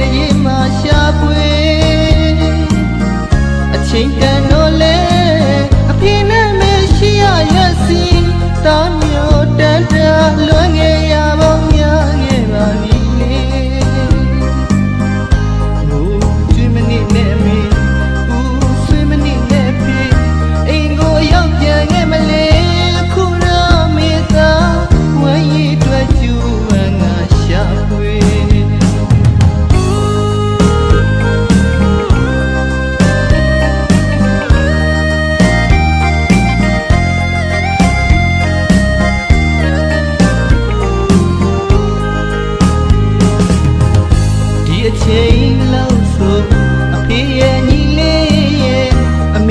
တဲ့ရင်မှာရှားပွေ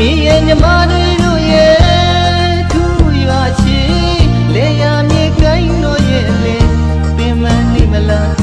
မိရဲ့မြမတွေတို့ရဲ့ထူရွာချီလေယာမြေကိုင်းတို့ရဲ့ပင်မနေမလား